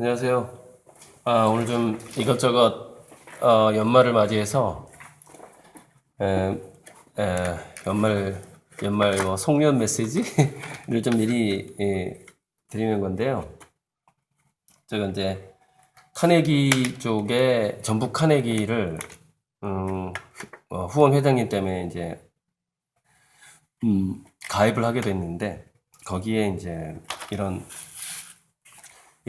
안녕하세요. 아, 오늘 좀 이것저것 어, 연말을 맞이해서 에, 에, 연말 연말 뭐 송년 메시지를 좀 미리 예, 드리는 건데요. 제가 이제 카네기 쪽에 전북 카네기를 음, 어, 후원 회장님 때문에 이제 음, 가입을 하게 됐는데 거기에 이제 이런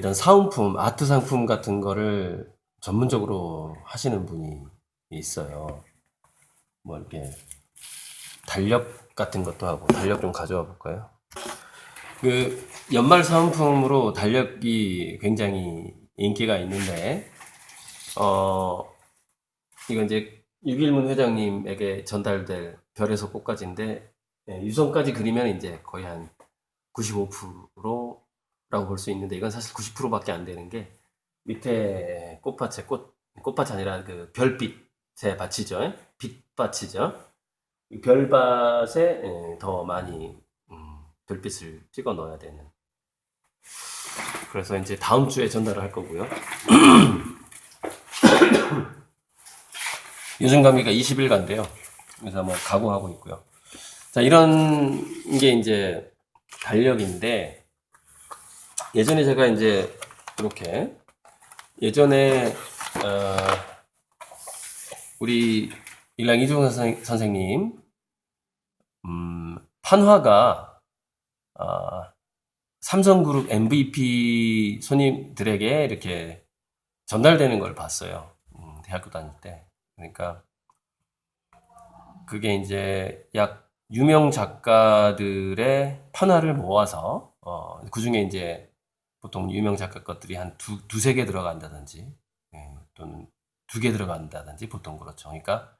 이런 사은품, 아트 상품 같은 거를 전문적으로 하시는 분이 있어요. 뭐 이렇게 달력 같은 것도 하고 달력 좀 가져와 볼까요? 그 연말 사은품으로 달력이 굉장히 인기가 있는데 어 이건 이제 유길문 회장님에게 전달될 별에서 꽃까지인데 예, 유성까지 그리면 이제 거의 한 95% 라고 볼 수 있는데 이건 사실 90%밖에 안 되는 게 밑에 꽃밭에 꽃 꽃밭이 아니라 그 별빛에 받치죠. 예? 이 별밭에 예, 더 많이 음, 별빛을 찍어 넣어야 되는. 그래서 이제 다음 주에 전달을 할 거고요. 요즘 감기가 20일간데요. 그래서 뭐 각오하고 있고요. 자, 이런 게 이제 달력인데 예전에 제가 이제 이렇게 예전에 어, 우리 일랑 이중 선생, 선생님 음, 판화가 아, 삼성그룹 MVP 손님들에게 이렇게 전달되는 걸 봤어요. 음, 대학교 다닐 때. 그러니까 그게 이제 약 유명 작가들의 판화를 모아서 어, 그 중에 이제 보통 유명 작가 것들이 한 두, 두세 개 들어간다든지 예, 또는 두 개 들어간다든지 보통 그렇죠. 그러니까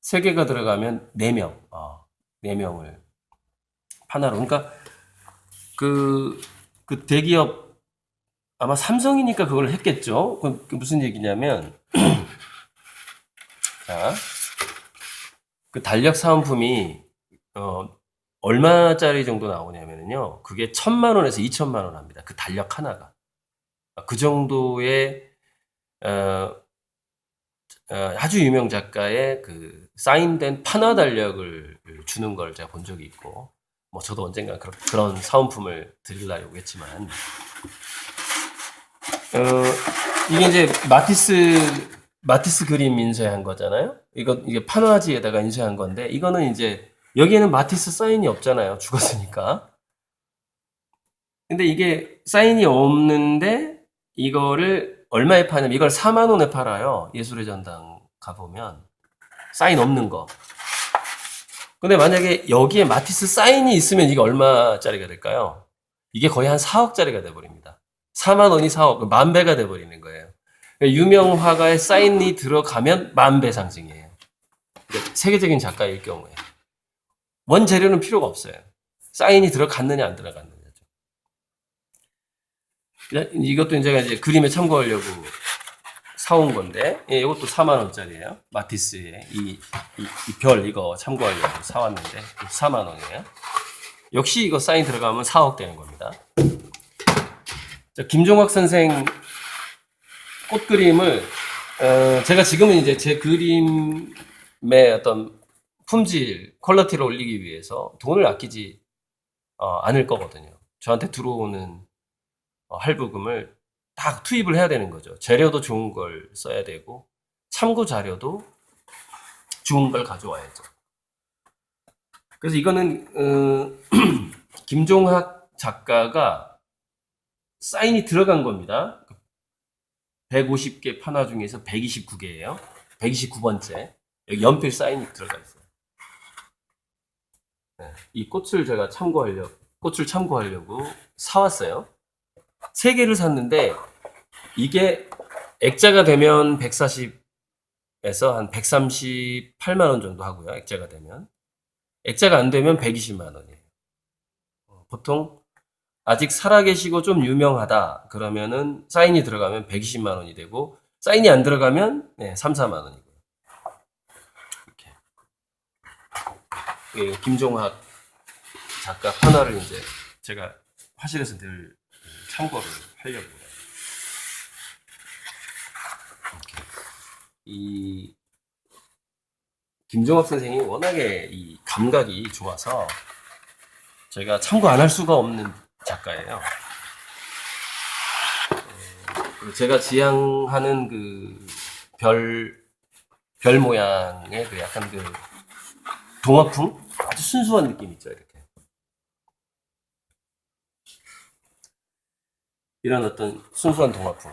세 개가 들어가면 네 명, 어, 네 명을 판화로. 그러니까 그, 그 대기업 아마 삼성이니까 그걸 했겠죠. 그, 그 무슨 얘기냐면 자, 그 달력 사은품이 어, 얼마짜리 정도 나오냐면요. 그게 천만 원에서 이천만 원 합니다. 그 달력 하나가. 그 정도의 어, 어, 아주 유명 작가의 그 사인된 판화 달력을 주는 걸 제가 본 적이 있고, 뭐 저도 언젠가 그런, 그런 사은품을 드리려고 했지만, 어, 이게 이제 마티스 마티스 그림 인쇄한 거잖아요. 이거 이게 판화지에다가 인쇄한 건데, 이거는 이제 여기에는 마티스 사인이 없잖아요. 죽었으니까. 근데 이게 사인이 없는데 이거를 얼마에 파냐면 이걸 4만 원에 팔아요. 예술의 전당 가보면 사인 없는 거. 근데 만약에 여기에 마티스 사인이 있으면 이게 얼마짜리가 될까요? 이게 거의 한 4억짜리가 돼버립니다. 4만 원이 4억, 만 배가 돼버리는 거예요. 그러니까 유명 화가의 사인이 들어가면 만 배 상승이에요. 그러니까 세계적인 작가일 경우에. 원재료는 필요가 없어요. 사인이 들어갔느냐 안 들어갔느냐죠. 이것도 제가 이제 그림에 참고하려고 사온 건데, 예, 이것도 4만 원짜리예요. 마티스의 이, 이, 이별 이거 참고하려고 사왔는데 4만 원이에요. 역시 이거 사인 들어가면 4억 되는 겁니다. 자, 김종학 선생 꽃 그림을 어, 제가 지금은 이제 제 그림의 어떤 품질, 퀄리티를 올리기 위해서 돈을 아끼지 어, 않을 거거든요. 저한테 들어오는 어, 할부금을 다 투입을 해야 되는 거죠. 재료도 좋은 걸 써야 되고 참고 자료도 좋은 걸 가져와야죠. 그래서 이거는 어, 김종학 작가가 사인이 들어간 겁니다. 150개 판화 중에서 129개예요. 129번째. 여기 연필 사인이 들어가 있어요. 네, 이 꽃을 제가 참고하려고, 꽃을 참고하려고 사왔어요. 세 개를 샀는데, 이게 액자가 되면 140에서 한 138만 원 정도 하고요. 액자가 되면. 액자가 안 되면 120만 원이에요. 어, 보통 아직 살아계시고 좀 유명하다 그러면은 사인이 들어가면 120만 원이 되고 사인이 안 들어가면 네, 3, 4만 원이고 예, 김종학 작가 하나를 이제 제가 화실에서 늘 참고를 하려고 해요. 이 김종학 선생이 워낙에 이 감각이 좋아서 제가 참고 안 할 수가 없는 작가예요. 예, 제가 지향하는 그 별, 별 모양의 그 약간 그 동화풍? 아주 순수한 느낌 있죠, 이렇게. 이런 어떤 순수한 동화풍.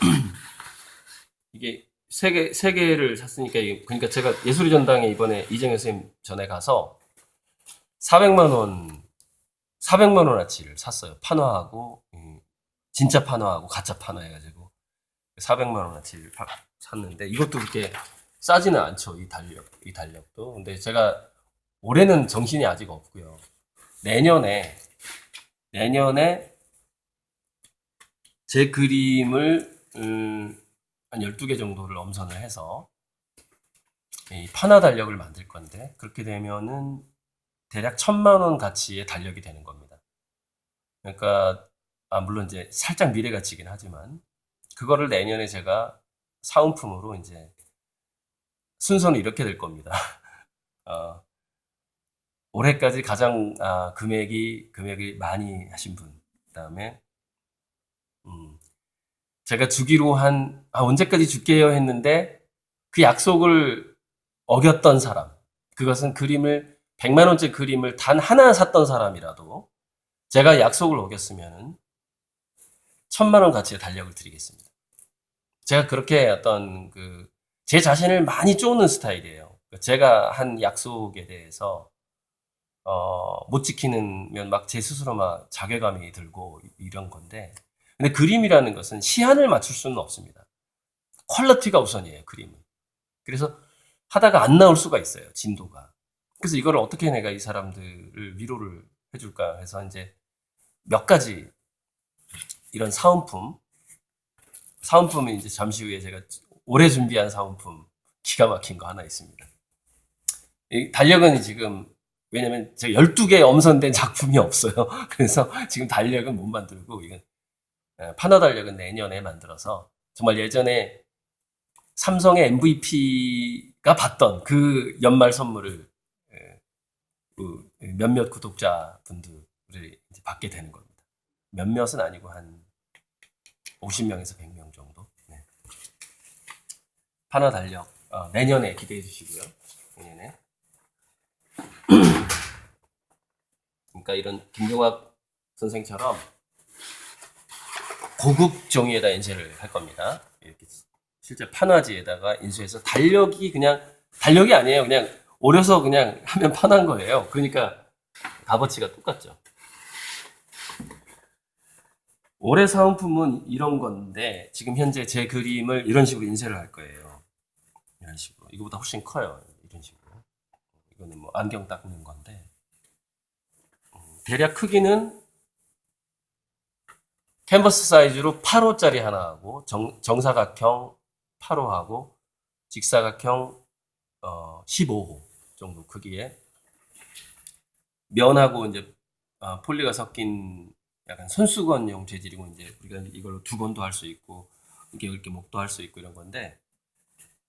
이게 세 개, 세 개를 샀으니까, 이게, 그러니까 제가 예술의 전당에 이번에 이정현 선생님 전에 가서 400만 원, 400만 원어치를 샀어요. 판화하고, 음, 진짜 판화하고 가짜 판화 해가지고 400만 원어치를 파- 샀는데 이것도 그렇게 싸지는 않죠. 이 달력, 이 달력도. 근데 제가 올해는 정신이 아직 없고요. 내년에 내년에 제 그림을 음, 한 12개 정도를 엄선을 해서 이 판화 달력을 만들 건데 그렇게 되면은 대략 천만 원 가치의 달력이 되는 겁니다. 그러니까 아 물론 이제 살짝 미래 가치긴 하지만 그거를 내년에 제가 사은품으로 이제 순서는 이렇게 될 겁니다. 어, 올해까지 가장 아, 금액이 금액이 많이 하신 분, 그다음에 음, 제가 주기로 한 아, 언제까지 줄게요 했는데 그 약속을 어겼던 사람, 그것은 그림을 100만 원짜리 그림을 단 하나 샀던 사람이라도 제가 약속을 어겼으면은 천만 원 가치의 달력을 드리겠습니다. 제가 그렇게 어떤 그 제 자신을 많이 쪼는 스타일이에요. 제가 한 약속에 대해서 어, 못 지키는 막제 스스로 막 자괴감이 들고 이런 건데 근데 그림이라는 것은 시한을 맞출 수는 없습니다. 퀄리티가 우선이에요, 그림은. 그래서 하다가 안 나올 수가 있어요, 진도가. 그래서 이걸 어떻게 내가 이 사람들을 위로를 해줄까 해서 이제 몇 가지 이런 사은품, 사은품은 이제 잠시 후에 제가 올해 준비한 사은품 기가 막힌 거 하나 있습니다. 이 달력은 지금 왜냐면 제가 12개 엄선된 작품이 없어요. 그래서 지금 달력은 못 만들고 이건 에, 판화 달력은 내년에 만들어서 정말 예전에 삼성의 MVP가 받던 그 연말 선물을 에, 그 몇몇 구독자분들을 받게 되는 겁니다. 몇몇은 아니고 한 50명에서 100명 정도. 네. 판화 달력 어, 내년에 기대해 주시고요. 내년에. 그러니까 이런 김종학 선생처럼 고급 종이에다 인쇄를 할 겁니다. 이렇게 실제 판화지에다가 인쇄해서 달력이 그냥 달력이 아니에요. 그냥 오려서 그냥 하면 판한 거예요. 그러니까 값어치가 똑같죠. 올해 사은품은 이런 건데 지금 현재 제 그림을 이런 식으로 인쇄를 할 거예요. 이런 식으로 이거보다 훨씬 커요. 이거는 뭐 안경 닦는 건데. 음, 대략 크기는 캔버스 사이즈로 8호짜리 하나 하고 정, 정사각형 8호하고 직사각형 어, 15호 정도 크기에 면하고 이제 아, 폴리가 섞인 약간 손수건용 재질이고 이제 우리가 이걸로 두 번도 할 수 있고 이렇게 이렇게 목도 할 수 있고 이런 건데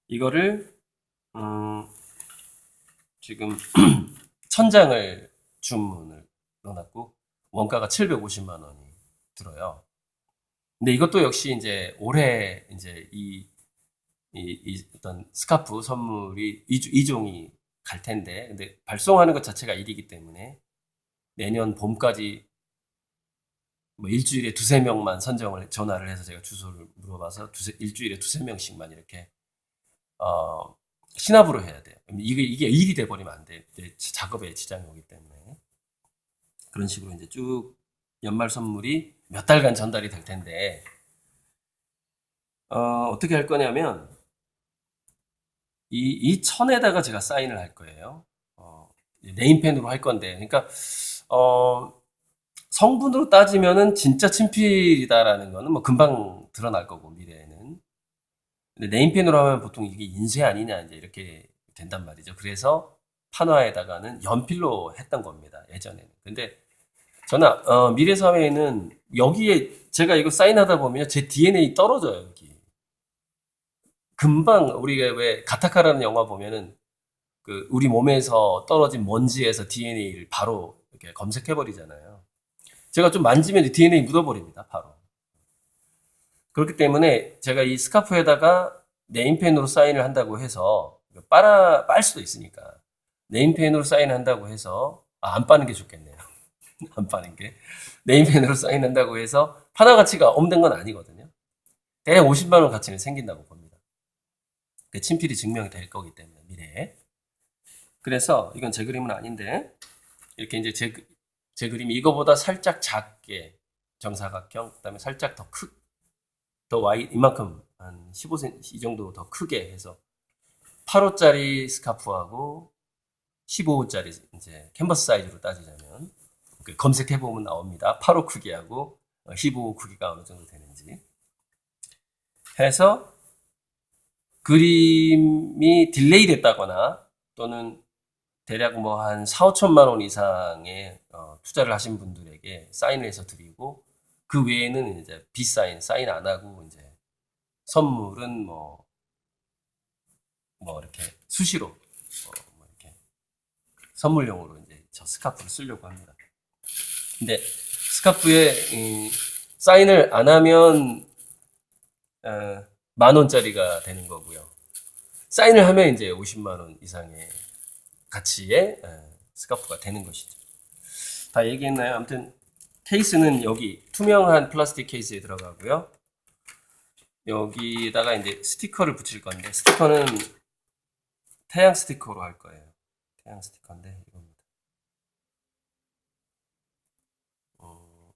이거를 음, 지금 천장을 주문을 넣어놨고 원가가 750만 원이 들어요. 근데 이것도 역시 이제 올해 이제 이, 이, 이 어떤 스카프 선물이 이이종이갈 텐데 근데 발송하는 것 자체가 일이기 때문에 내년 봄까지 뭐 일주일에 두세 명만 선정을 전화를 해서 제가 주소를 물어봐서 두세, 일주일에 두세 명씩만 이렇게 어, 신압으로 해야 돼요. 이게 이게 일이 돼 버리면 안 돼. 작업에 지장이 오기 때문에 그런 식으로 이제 쭉 연말 선물이 몇 달간 전달이 될 텐데 어, 어떻게 할 거냐면 이, 이 천에다가 제가 사인을 할 거예요. 어, 네임펜으로 할 건데, 그러니까 어, 성분으로 따지면은 진짜 친필이다라는 거는 뭐 금방 드러날 거고 미래에는. 근데 네임펜으로 하면 보통 이게 인쇄 아니냐 이제 이렇게 된단 말이죠. 그래서 판화에다가는 연필로 했던 겁니다. 예전에는. 근데 저는 어, 미래 사회에는 여기에 제가 이거 사인하다 보면 제 DNA 떨어져요 여기. 금방 우리가 왜 가타카라는 영화 보면은 그 우리 몸에서 떨어진 먼지에서 DNA를 바로 이렇게 검색해 버리잖아요. 제가 좀 만지면 DNA 묻어버립니다, 바로. 그렇기 때문에 제가 이 스카프에다가 네임펜으로 사인을 한다고 해서 빨아 빨 수도 있으니까 네임펜으로 사인한다고 해서 아, 안 빠는 게 좋겠네요. 안 빠는 게 네임펜으로 사인한다고 해서 파나 가치가 없는 건 아니거든요. 대략 50만 원 가치는 생긴다고 봅니다. 그 친필이 증명이 될 거기 때문에 미래에. 그래서 이건 제 그림은 아닌데 이렇게 이제 제, 그- 제 그림이 이거보다 살짝 작게 정사각형 그다음에 살짝 더 크, 더 와이 이만큼 한 15cm 이 정도 더 크게 해서 8호짜리 스카프하고 15호짜리 이제 캔버스 사이즈로 따지자면 그 검색해 보면 나옵니다. 8호 크기하고 15호 크기가 어느 정도 되는지 해서 그림이 딜레이 됐다거나 또는 대략 뭐 한 4, 5천만 원 이상의 어, 투자를 하신 분들에게 사인을 해서 드리고 그 외에는 이제 비사인, 사인 안 하고 이제 선물은 뭐, 뭐 이렇게 수시로 어, 뭐 이렇게 선물용으로 이제 저 스카프를 쓰려고 합니다. 근데 스카프에 이 사인을 안 하면 어, 만 원짜리가 되는 거고요. 사인을 하면 이제 50만 원 이상의 가치의 에, 스카프가 되는 것이죠. 다 얘기했나요? 아무튼 케이스는 여기 투명한 플라스틱 케이스에 들어가고요. 여기다가 이제 스티커를 붙일 건데 스티커는 태양 스티커로 할 거예요. 태양 스티커인데 이겁니다. 어,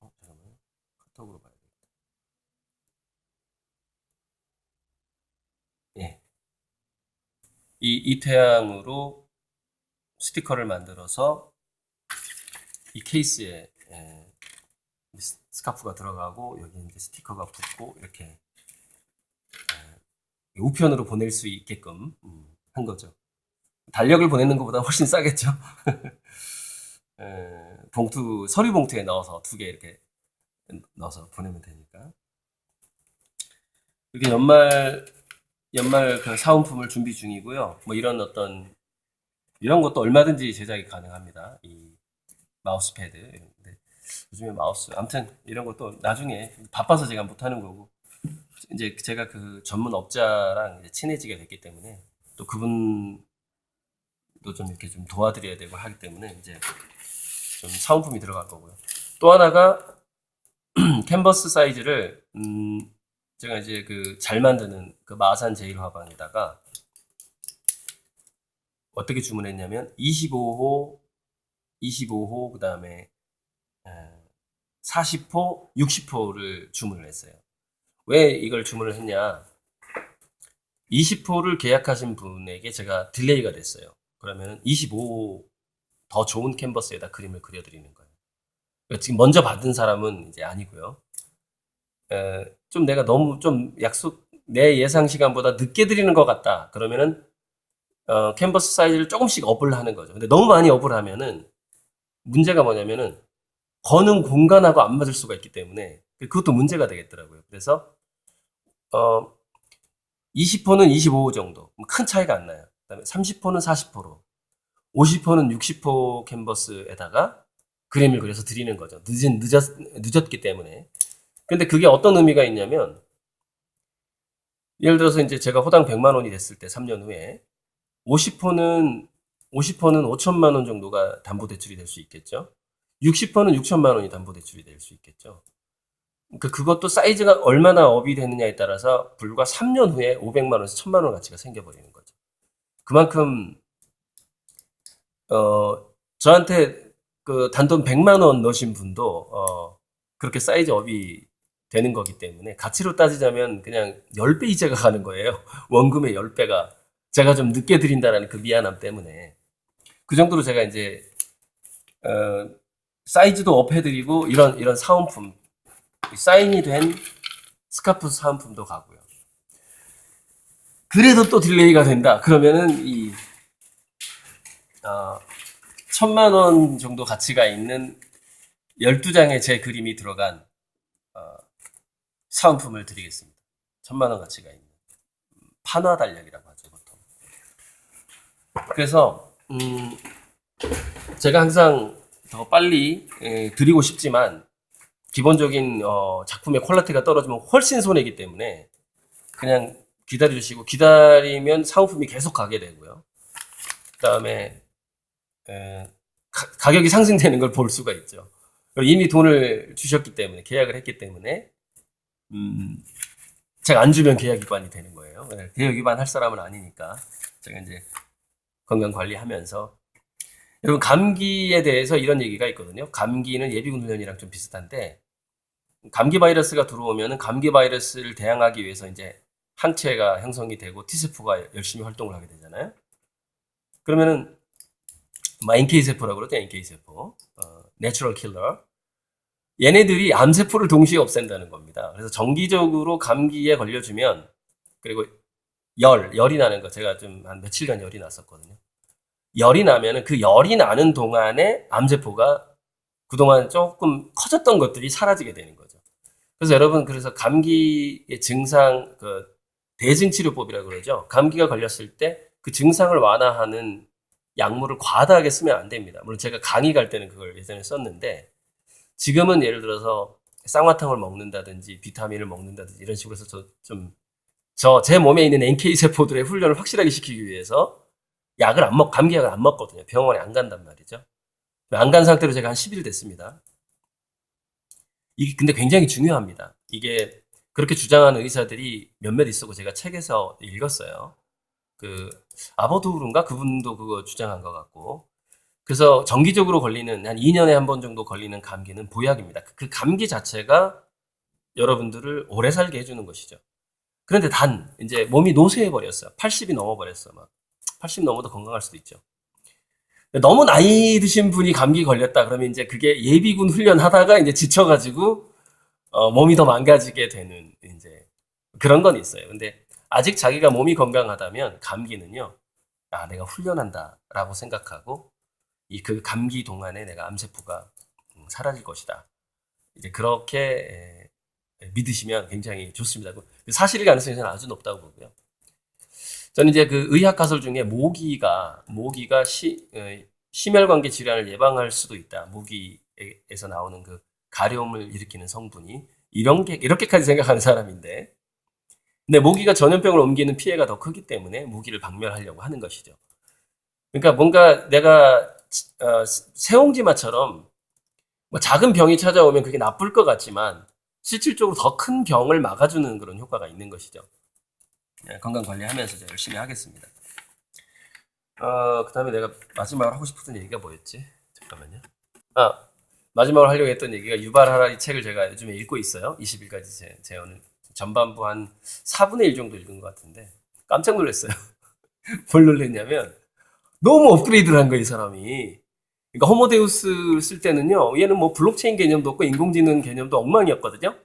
어 잠깐만요. 카톡으로 봐야 되겠다. 예. 이, 이 태양으로 스티커를 만들어서 이 케이스에 예, 스- 스카프가 들어가고 여기 이제 스티커가 붙고 이렇게 예, 우편으로 보낼 수 있게끔 음, 한 거죠. 달력을 보내는 것보다 훨씬 싸겠죠. 예, 봉투 서류 봉투에 넣어서 두 개 이렇게 넣어서 보내면 되니까. 이렇게 연말 연말 그 사은품을 준비 중이고요. 뭐 이런 어떤 이런 것도 얼마든지 제작이 가능합니다. 이 마우스 패드. 근데 요즘에 마우스 아무튼 이런 것도 나중에 바빠서 제가 못 하는 거고 이제 제가 그 전문 업자랑 친해지게 됐기 때문에 또 그분도 좀 이렇게 좀 도와드려야 되고 하기 때문에 이제 좀 사은품이 들어갈 거고요. 또 하나가 캔버스 사이즈를 음 제가 이제 그 잘 만드는 그 마산 제일 화방에다가 어떻게 주문했냐면 25호, 25호 그 다음에 40호, 60호를 주문을 했어요. 왜 이걸 주문을 했냐? 20호를 계약하신 분에게 제가 딜레이가 됐어요. 그러면 25호 더 좋은 캔버스에다 그림을 그려드리는 거예요. 그러니까 지금 먼저 받은 사람은 이제 아니고요. 에, 좀 내가 너무 좀 약속 내 예상 시간보다 늦게 드리는 것 같다. 그러면은 어, 캔버스 사이즈를 조금씩 업을 하는 거죠. 근데 너무 많이 업을 하면은 문제가 뭐냐면은 거는 공간하고 안 맞을 수가 있기 때문에 그것도 문제가 되겠더라고요. 그래서 어 20호는 25호 정도 뭐큰 차이가 안 나요. 그다음에 30호는 40호로 50호는 60호 캔버스에다가 그림을 그려서 드리는 거죠. 늦은 늦었 늦었기 때문에. 근데 그게 어떤 의미가 있냐면 예를 들어서 이제 제가 호당 100만 원이 됐을 때 3년 후에 50호는 50호는 5천만 원 정도가 담보 대출이 될 수 있겠죠. 60호는 6천만 원이 담보 대출이 될 수 있겠죠. 그 그것도 사이즈가 얼마나 업이 되느냐에 따라서 불과 3년 후에 500만 원에서 1000만 원 가치가 생겨 버리는 거죠. 그만큼 어 저한테 그 단돈 100만 원 넣으신 분도 어 그렇게 사이즈 업이 되는 거기 때문에 가치로 따지자면 그냥 10배 이자가 가는 거예요. 원금의 10배가 제가 좀 늦게 드린다라는 그 미안함 때문에 그 정도로 제가 이제 어, 사이즈도 업해드리고 이런 이런 사은품 사인이 된 스카프 사은품도 가고요. 그래도 또 딜레이가 된다. 그러면은 이 어, 천만 원 정도 가치가 있는 12장의 제 그림이 들어간 어, 사은품을 드리겠습니다. 천만 원 가치가 있는 판화 달력이라고 하죠 보통. 그래서 음, 제가 항상 더 빨리 에, 드리고 싶지만 기본적인 어, 작품의 퀄리티가 떨어지면 훨씬 손해이기 때문에 그냥 기다려 주시고 기다리면 사은품이 계속 가게 되고요. 그다음에 가격이 상승되는 걸 볼 수가 있죠. 이미 돈을 주셨기 때문에 계약을 했기 때문에 음, 제가 안 주면 계약 위반이 되는 거예요. 네, 계약 위반할 사람은 아니니까 제가 이제 건강 관리하면서 여러분 감기에 대해서 이런 얘기가 있거든요. 감기는 예비군 훈련이랑 좀 비슷한데 감기 바이러스가 들어오면은 감기 바이러스를 대항하기 위해서 이제 항체가 형성이 되고 T세포가 열심히 활동을 하게 되잖아요. 그러면은 뭐 NK 세포라고 그러죠. NK 세포, 어, 내추럴 킬러. 얘네들이 암 세포를 동시에 없앤다는 겁니다. 그래서 정기적으로 감기에 걸려주면 그리고 열, 열이 나는 거 제가 좀 한 며칠간 열이 났었거든요. 열이 나면은 그 열이 나는 동안에 암세포가 그동안 조금 커졌던 것들이 사라지게 되는 거죠. 그래서 여러분, 그래서 감기의 증상, 그, 대증 치료법이라고 그러죠. 감기가 걸렸을 때 그 증상을 완화하는 약물을 과다하게 쓰면 안 됩니다. 물론 제가 강의 갈 때는 그걸 예전에 썼는데, 지금은 예를 들어서 쌍화탕을 먹는다든지 비타민을 먹는다든지 이런 식으로 해서 저 좀, 저 제 몸에 있는 NK세포들의 훈련을 확실하게 시키기 위해서 약을 안 먹, 감기약을 안 먹거든요. 병원에 안 간단 말이죠. 안 간 상태로 제가 한 10일 됐습니다. 이게 근데 굉장히 중요합니다. 이게 그렇게 주장하는 의사들이 몇몇 있었고 제가 책에서 읽었어요. 그 아버두른가 그분도 그거 주장한 것 같고 그래서 정기적으로 걸리는 한 2년에 한 번 정도 걸리는 감기는 보약입니다. 그 감기 자체가 여러분들을 오래 살게 해주는 것이죠. 그런데 단 이제 몸이 노쇠해 버렸어요. 80이 넘어 버렸어 막. 80 넘어도 건강할 수도 있죠. 너무 나이 드신 분이 감기 걸렸다 그러면 이제 그게 예비군 훈련하다가 이제 지쳐가지고 어, 몸이 더 망가지게 되는 이제 그런 건 있어요. 근데 아직 자기가 몸이 건강하다면 감기는요, 아 내가 훈련한다라고 생각하고 이 그 감기 동안에 내가 암세포가 음, 사라질 것이다. 이제 그렇게 에, 믿으시면 굉장히 좋습니다. 그 사실일 가능성이 저는 아주 높다고 보고요. 저는 이제 그 의학 가설 중에 모기가 모기가 시, 어, 심혈관계 질환을 예방할 수도 있다. 모기에서 나오는 그 가려움을 일으키는 성분이 이런 게 이렇게까지 생각하는 사람인데, 근데 모기가 전염병을 옮기는 피해가 더 크기 때문에 모기를 박멸하려고 하는 것이죠. 그러니까 뭔가 내가 어, 새옹지마처럼 뭐 작은 병이 찾아오면 그게 나쁠 것 같지만 실질적으로 더 큰 병을 막아주는 그런 효과가 있는 것이죠. 네, 건강 관리하면서 열심히 하겠습니다. 어, 그 다음에 내가 마지막으로 하고 싶었던 얘기가 뭐였지? 잠깐만요. 아, 마지막으로 하려고 했던 얘기가 유발 하라리 책을 제가 요즘에 읽고 있어요. 20일까지 제, 제 오늘 전반부 한 4분의 1 정도 읽은 것 같은데 깜짝 놀랐어요. 뭘 놀랐냐면 너무 업그레이드를 한 거예요, 이 사람이. 그러니까 호모데우스 쓸 때는요, 얘는 뭐 블록체인 개념도 없고 인공지능 개념도 엉망이었거든요.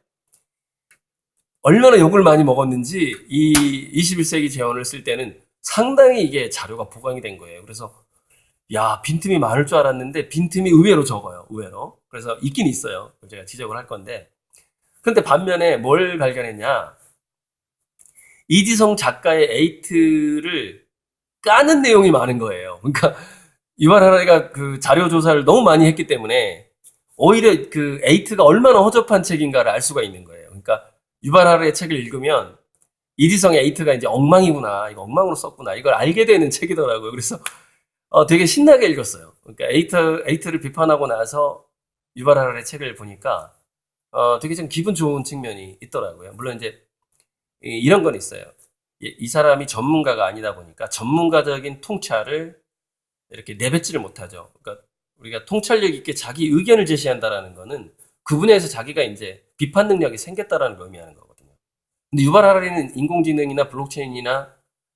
얼마나 욕을 많이 먹었는지 이 21세기 재원을 쓸 때는 상당히 이게 자료가 보강이 된 거예요. 그래서 야 빈틈이 많을 줄 알았는데 빈틈이 의외로 적어요. 의외로. 그래서 있긴 있어요. 제가 지적을 할 건데. 근데 반면에 뭘 발견했냐? 이지성 작가의 에이트를 까는 내용이 많은 거예요. 그러니까 이발하라가 그 자료 조사를 너무 많이 했기 때문에 오히려 그 에이트가 얼마나 허접한 책인가를 알 수가 있는 거예요. 그러니까 유발 하라의 책을 읽으면 이지성의 에이트가 이제 엉망이구나, 이거 엉망으로 썼구나, 이걸 알게 되는 책이더라고요. 그래서 어, 되게 신나게 읽었어요. 그러니까 에이트, 에이트를 비판하고 나서 유발 하라의 책을 보니까 어, 되게 좀 기분 좋은 측면이 있더라고요. 물론 이제 이- 이런 건 있어요. 이, 이 사람이 전문가가 아니다 보니까 전문가적인 통찰을 이렇게 내뱉지를 못하죠. 그러니까 우리가 통찰력 있게 자기 의견을 제시한다라는 거는 그 분야에서 자기가 이제 비판 능력이 생겼다라는 걸 의미하는 거거든요. 근데 유발 하라리는 인공지능이나 블록체인이나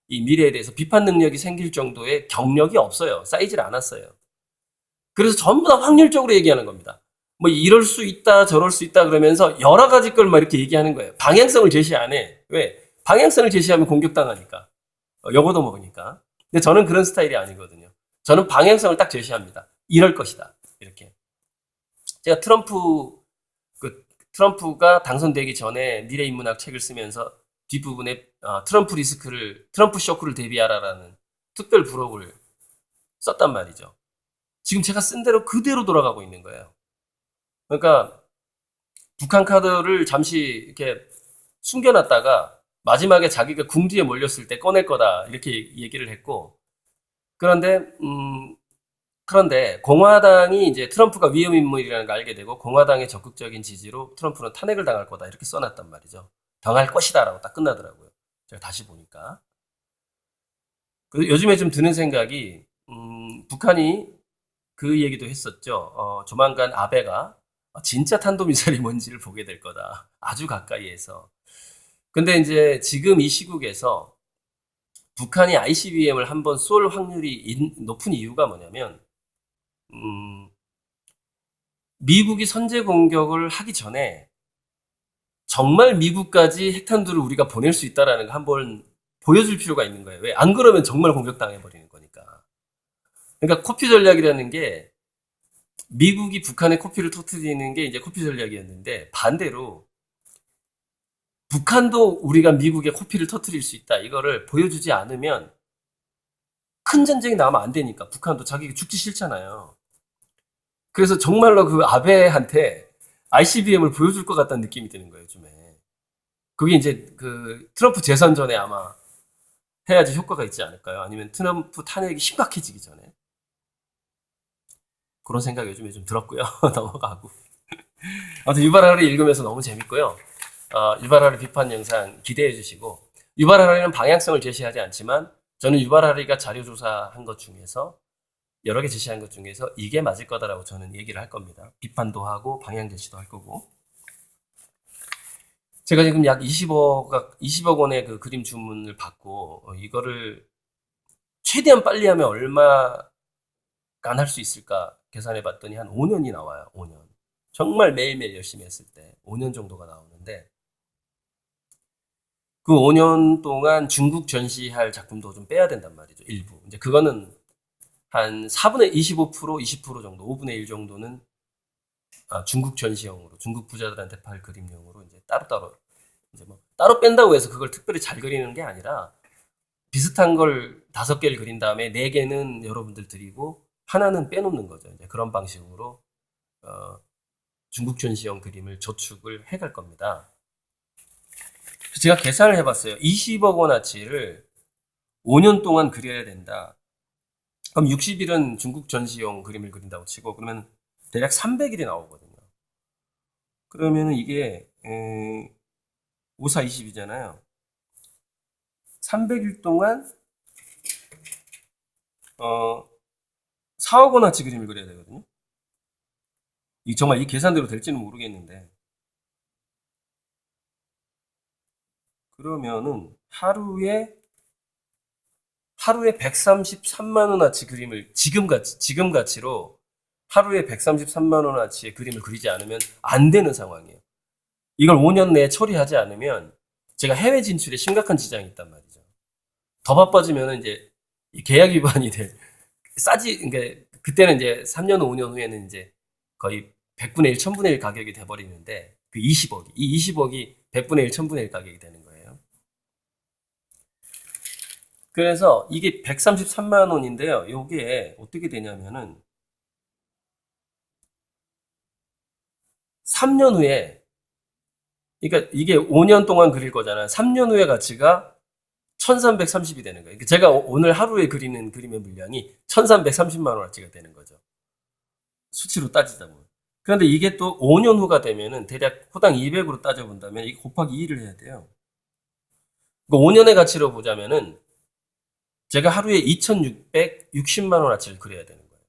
이 미래에 대해서 비판 능력이 생길 정도의 경력이 없어요. 쌓이질 않았어요. 그래서 전부 다 확률적으로 얘기하는 겁니다. 뭐 이럴 수 있다, 저럴 수 있다 그러면서 여러 가지 걸 막 이렇게 얘기하는 거예요. 방향성을 제시 안 해. 왜? 방향성을 제시하면 공격당하니까. 어, 여보도 먹으니까. 근데 저는 그런 스타일이 아니거든요. 저는 방향성을 딱 제시합니다. 이럴 것이다. 이렇게. 제가 트럼프 그 트럼프가 당선되기 전에 미래 인문학 책을 쓰면서 뒷부분에 어, 트럼프 리스크를 트럼프 쇼크를 대비하라라는 특별 부록을 썼단 말이죠. 지금 제가 쓴 대로 그대로 돌아가고 있는 거예요. 그러니까 북한 카드를 잠시 이렇게 숨겨놨다가 마지막에 자기가 궁지에 몰렸을 때 꺼낼 거다 이렇게 얘기를 했고 그런데 음 그런데 공화당이 이제 트럼프가 위험 인물이라는 걸 알게 되고 공화당의 적극적인 지지로 트럼프는 탄핵을 당할 거다 이렇게 써놨단 말이죠. 당할 것이다라고 딱 끝나더라고요. 제가 다시 보니까. 그 요즘에 좀 드는 생각이 음, 북한이 그 얘기도 했었죠. 어, 조만간 아베가 진짜 탄도미사일이 뭔지를 보게 될 거다. 아주 가까이에서. 근데 이제 지금 이 시국에서 북한이 ICBM을 한번 쏠 확률이 인- 높은 이유가 뭐냐면, 음, 미국이 선제 공격을 하기 전에 정말 미국까지 핵탄두를 우리가 보낼 수 있다라는 거 한번 보여줄 필요가 있는 거예요. 왜? 안 그러면 정말 공격당해버리는 거니까. 그러니까 코피 전략이라는 게 미국이 북한의 코피를 터트리는 게 이제 코피 전략이었는데 반대로 북한도 우리가 미국의 코피를 터트릴 수 있다. 이거를 보여주지 않으면 큰 전쟁이 나면 안 되니까 북한도 자기가 죽기 싫잖아요. 그래서 정말로 그 아베한테 ICBM을 보여줄 것 같다는 느낌이 드는 거예요, 요즘에. 그게 이제 그 트럼프 재선 전에 아마 해야지 효과가 있지 않을까요? 아니면 트럼프 탄핵이 심각해지기 전에. 그런 생각이 요즘에 좀 들었고요. 넘어가고. 아무튼 유발하를 읽으면서 너무 재밌고요. 어, 유발하리 비판 영상 기대해 주시고 유발하리는 방향성을 제시하지 않지만 저는 유발하리가 자료 조사한 것 중에서 여러 개 제시한 것 중에서 이게 맞을 거다라고 저는 얘기를 할 겁니다. 비판도 하고 방향 제시도 할 거고. 제가 지금 약 20억, 20억 원의 그 그림 주문을 받고 어, 이거를 최대한 빨리 하면 얼마간 할 수 있을까 계산해 봤더니 한 5년이 나와요. 5년. 정말 매일매일 열심히 했을 때 5년 정도가 나오는데 그 5년 동안 중국 전시할 작품도 좀 빼야 된단 말이죠. 일부. 이제 그거는 한 4분의 25%, 20% 정도, 5분의 1 정도는 아, 중국 전시용으로, 중국 부자들한테 팔 그림용으로 이제 따로따로 이제 뭐 따로 뺀다고 해서 그걸 특별히 잘 그리는 게 아니라 비슷한 걸 다섯 개를 그린 다음에 네 개는 여러분들 드리고 하나는 빼놓는 거죠. 이제 그런 방식으로 어, 중국 전시용 그림을 저축을 해갈 겁니다. 제가 계산을 해봤어요. 20억 원어치를 5년 동안 그려야 된다. 그럼 60일은 중국 전시용 그림을 그린다고 치고 그러면 대략 300일이 나오거든요. 그러면은 이게 에, 5, 4, 20이잖아요. 300일 동안 어 4억 원어치 그림을 그려야 되거든요. 이 정말 이 계산대로 될지는 모르겠는데 그러면은 하루에 하루에 133만 원어치 그림을 지금 가치 지금 가치로 하루에 133만 원어치의 그림을 그리지 않으면 안 되는 상황이에요. 이걸 5년 내에 처리하지 않으면 제가 해외 진출에 심각한 지장이 있단 말이죠. 더 바빠지면 이제 이 계약 위반이 될 싸지 그러니까 그때는 이제 3년 5년 후에는 이제 거의 100분의 1, 1000분의 1 가격이 돼 버리는데 그 20억이 이 20억이 100분의 1, 1000분의 1 가격이 되는 거예요. 그래서 이게 133만 원인데요. 요게 어떻게 되냐면은 3년 후에 그러니까 이게 5년 동안 그릴 거잖아요. 3년 후에 가치가 1330이 되는 거예요. 그러니까 제가 오늘 하루에 그리는 그림의 물량이 1330만 원어치가 되는 거죠. 수치로 따지다 보면. 그런데 이게 또 5년 후가 되면은 대략 호당 200으로 따져본다면 이게 곱하기 2를 해야 돼요. 그 5년의 가치로 보자면은 제가 하루에 2660만 원어치를 그려야 되는 거예요.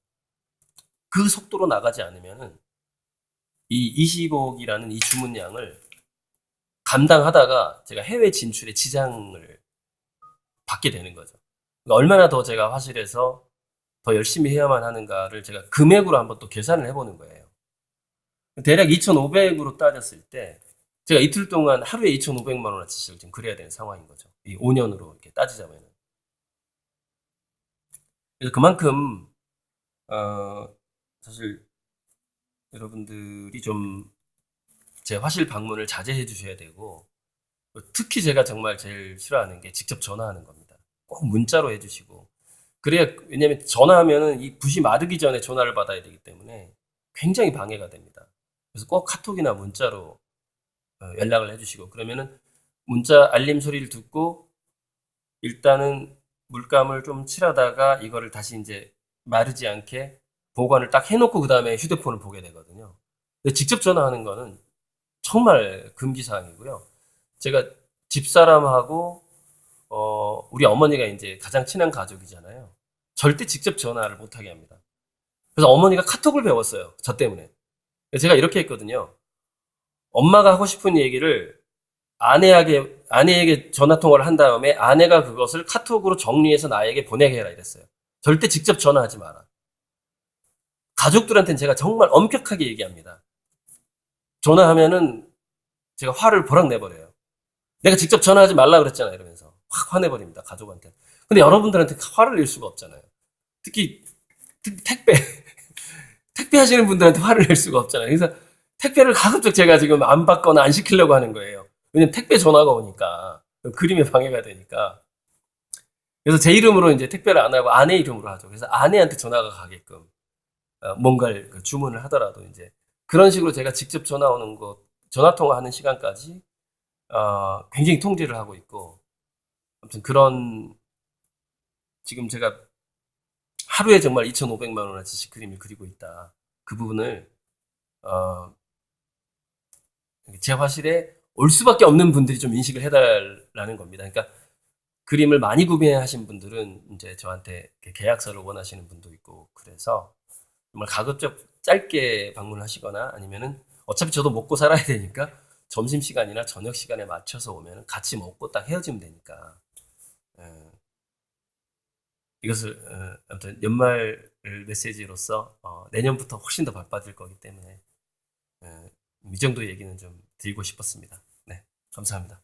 그 속도로 나가지 않으면은 이 20억이라는 이 주문량을 감당하다가 제가 해외 진출에 지장을 받게 되는 거죠. 그러니까 얼마나 더 제가 화실해서 더 열심히 해야만 하는가를 제가 금액으로 한번 또 계산을 해보는 거예요. 대략 2,500으로 따졌을 때 제가 이틀 동안 하루에 2,500만 원어치를 지금 그려야 되는 상황인 거죠. 이 5년으로 이렇게 따지자면. 그래서 그만큼 어, 사실 여러분들이 좀 제 화실 방문을 자제해 주셔야 되고 특히 제가 정말 제일 싫어하는 게 직접 전화하는 겁니다. 꼭 문자로 해주시고 그래야 왜냐면 전화하면은 이 붓이 마르기 전에 전화를 받아야 되기 때문에 굉장히 방해가 됩니다. 그래서 꼭 카톡이나 문자로 어, 연락을 해주시고 그러면은 문자 알림 소리를 듣고 일단은 물감을 좀 칠하다가 이거를 다시 이제 마르지 않게 보관을 딱 해놓고 그 다음에 휴대폰을 보게 되거든요. 근데 직접 전화하는 거는 정말 금기 사항이고요. 제가 집사람하고 어, 우리 어머니가 이제 가장 친한 가족이잖아요. 절대 직접 전화를 못하게 합니다. 그래서 어머니가 카톡을 배웠어요. 저 때문에. 제가 이렇게 했거든요. 엄마가 하고 싶은 얘기를 아내에게, 아내에게 전화 통화를 한 다음에 아내가 그것을 카톡으로 정리해서 나에게 보내게 해라 이랬어요. 절대 직접 전화하지 마라. 가족들한테는 제가 정말 엄격하게 얘기합니다. 전화하면은 제가 화를 버럭 내버려요. 내가 직접 전화하지 말라 그랬잖아 이러면서 확 화내버립니다 가족한테. 근데 여러분들한테 화를 낼 수가 없잖아요. 특히, 특히 택배 택배 하시는 분들한테 화를 낼 수가 없잖아요. 그래서 택배를 가급적 제가 지금 안 받거나 안 시키려고 하는 거예요. 왜냐면 택배 전화가 오니까 그림에 방해가 되니까. 그래서 제 이름으로 이제 택배를 안 하고 아내 이름으로 하죠. 그래서 아내한테 전화가 가게끔 어, 뭔가를 그 주문을 하더라도 이제 그런 식으로 제가 직접 전화 오는 거 전화 통화하는 시간까지 어, 굉장히 통제를 하고 있고 아무튼 그런 지금 제가 하루에 정말 2,500만 원어치씩 그림을 그리고 있다. 그 부분을 어, 제 화실에 올 수밖에 없는 분들이 좀 인식을 해달라는 겁니다. 그러니까 그림을 많이 구매하신 분들은 이제 저한테 계약서를 원하시는 분도 있고 그래서 정말 가급적 짧게 방문하시거나 아니면은 어차피 저도 먹고 살아야 되니까 점심 시간이나 저녁 시간에 맞춰서 오면 같이 먹고 딱 헤어지면 되니까 예. 이것을 어, 아무튼 연말 메시지로서 어, 내년부터 훨씬 더 바빠질 거기 때문에 예, 이 정도 얘기는 좀 드리고 싶었습니다. 네, 감사합니다.